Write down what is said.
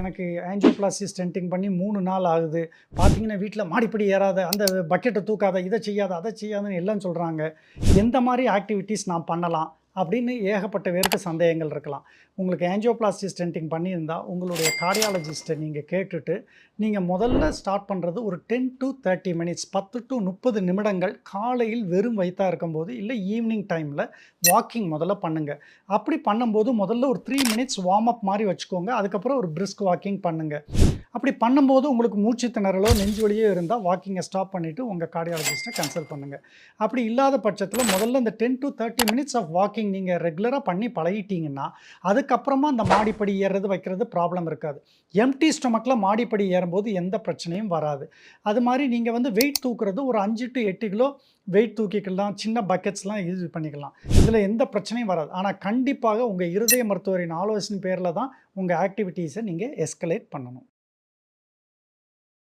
எனக்கு ஆஞ்சியோபிளாஸ்டி ஸ்டென்டிங் பண்ணி மூணு நாள் ஆகுது. பார்த்தீங்கன்னா வீட்டில் மாடிப்படி ஏறாத அந்த பக்கெட்டை தூக்காத இதை செய்யாத அதை செய்யாதன்னு எல்லாம் சொல்கிறாங்க எந்த மாதிரி ஆக்டிவிட்டீஸ் நான் பண்ணலாம்? அப்படின்னு ஏகப்பட்ட பேருக்கு சந்தேகங்கள் இருக்கலாம். உங்களுக்கு ஆஞ்சியோபிளாஸ்டி ஸ்டென்டிங் பண்ணியிருந்தால் உங்களுடைய கார்டியாலஜிஸ்ட்டை நீங்கள் கேட்டுட்டு நீங்கள் முதல்ல ஸ்டார்ட் பண்ணுறது ஒரு டென் டு தேர்ட்டி மினிட்ஸ் பத்து டு முப்பது நிமிடங்கள் காலையில் வெறும் வயிற்றா இருக்கும்போது இல்லை ஈவினிங் டைமில் வாக்கிங் முதல்ல பண்ணுங்கள் அப்படி பண்ணும்போது முதல்ல ஒரு த்ரீ மினிட்ஸ் வார்ம் அப் மாதிரி வச்சுக்கோங்க. அதுக்கப்புறம் ஒரு பிரிஸ்க் வாக்கிங் பண்ணுங்கள் அப்படி பண்ணும்போது உங்களுக்கு மூச்சு திணறலோ நெஞ்சு வழியோ இருந்தால் வாக்கிங்கை ஸ்டாப் பண்ணிவிட்டு உங்கள் கார்டியாலஜிஸ்ட்டை கன்சல்ட் பண்ணுங்கள் அப்படி இல்லாத பட்சத்தில் முதல்ல இந்த ten to thirty minutes of walking நீங்கள் ரெகுலராக பண்ணி பழகிட்டீங்கன்னா அதுக்கப்புறமா அந்த மாடிப்படி ஏறுறது வைக்கிறது ப்ராப்ளம் இருக்காது. எம்டி ஸ்டொமக்கில் மாடிப்படி ஏறும்போது எந்த பிரச்சனையும் வராது. அது மாதிரி நீங்கள் வந்து வெயிட் தூக்குறது ஒரு அஞ்சு டு எட்டு கிலோ வெயிட் தூக்கிக்கலாம் சின்ன பக்கெட்ஸ்லாம் யூஸ் பண்ணிக்கலாம். இதில் எந்த பிரச்சனையும் வராது. ஆனால் கண்டிப்பாக உங்கள் இருதய மருத்துவரின் ஆலோசனை பேரில் தான் உங்கள் ஆக்டிவிட்டீஸை நீங்கள் எஸ்கலேட் பண்ணணும்.